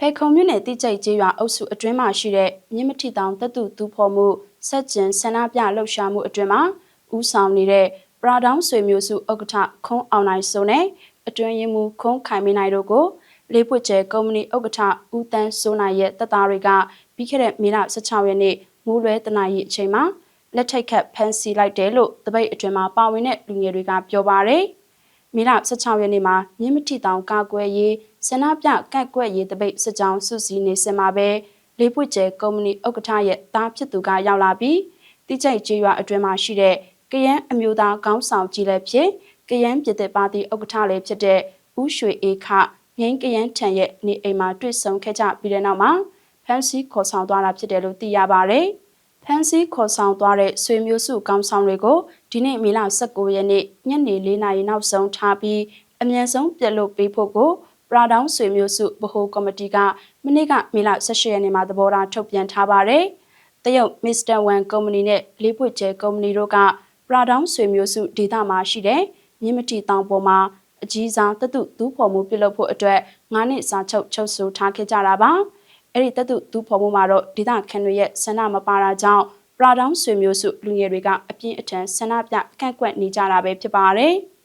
ဖဲခုံမြို့နယ်တိကျိတ်ကျေးရွာအုပ်စုအတွင်းမှာရှိတဲ့မြင်းမထီတောင်တပ်တုတူဖော်မှုစက်ကျင်ဆန္ဒပြလှုပ်ရှားမှုအတွင်းမှာဥဆောင်နေတဲ့ပရာဒေါင်းဆွေမျိုးစုဥက္ကဋ္ဌခွန်းအောင်နိုင်စိုးနဲ့အတွင်းရင်မူခွန်းခိုင်မင်းနိုင်တို့ကိုလေးပွက်ကျဲကုမ္ပဏီဥက္ကဋ္ဌဦးတန်းစိုးနိုင်ရဲ့တပ်သားတွေကပြီးခဲ့တဲ့မေလ16ရက်နေ့မိုးလွဲတနာရီအချိန်မှာလက်ထိတ်ခတ်ဖမ်းဆီးလိုက်တယ်လို့တပိတ်အတွင်မှာပါဝင်တဲ့လူငယ်တွေကပြောပါရယ်မေလ16ရက်နေ့မှာမြင်းမထီတောင်ကာကွယ်ရေး ဆန္ဒပြကန့်ကွက်ရေးတပိတ်စစ်ကြောင်းစုစည်းနေစင်မှာပဲလေးပွက်ကျဲကုမ္ပဏီဥက္ကဋ္ဌရဲ့တားဖြစ်သူကရောက်လာပြီးတိကျိတ်ကျေးရွာအတွင်းမှာရှိတဲ့ကရန်အမျိုးသားကောင်းဆောင်ကြီးလည်းဖြစ်ကရန်ပြည်သက်ပါတီဥက္ကဋ္ဌလည်းဖြစ်တဲ့ဦးရွှေအေးခငိမ့်ကရန်ထံရဲ့နေအိမ်မှာတွေ့ဆုံခဲ့ကြပြီးတဲ့နောက်မှာဖမ်းဆီးခေါ်ဆောင်သွားတာဖြစ်တယ်လို့သိရပါဗျ။ဖမ်းဆီးခေါ်ဆောင်သွားတဲ့ဆွေမျိုးစုကောင်းဆောင်တွေကိုဒီနေ့မေလ19ရက်နေ့ညနေ4နာရီနောက်ဆုံးထားပြီးအမြန်ဆုံးပြတ်လို့ပေးဖို့ကိုပ ရာဒေါင်းဆွေမျိုးစုဗဟိုကော်မတီကမနေ့ကမေလ18ရက်နေ့မှာသဘောထားထုတ်ပြန်ထားပါတယ်။တရုတ်မစ္စတာဝန်ကုမ္ပဏီနဲ့လေးပွေကျဲကုမ္ပဏီတို့ကပရာဒေါင်းဆွေမျိုးစုဒေသမှာရှိတဲ့မြင်းမတီတောင်ပေါ်မှာအကြီးစားတတုသူဖော်မှုပြုလုပ်ဖို့အတွက်9နှစ်စာချုပ်ချုပ်ဆိုထားခဲ့ကြတာပါအဲ့ဒီတတုသူဖော်မှုမှာတော့ဒေသခံတွေရဲ့ဆန္ဒမပါတာကြောင့်ပရာဒေါင်းဆွေမျိုးစုလူငယ်တွေကအပြင်းအထန်ဆန္ဒပြကန့်ကွက်နေကြတာပဲဖြစ်ပါတယ်။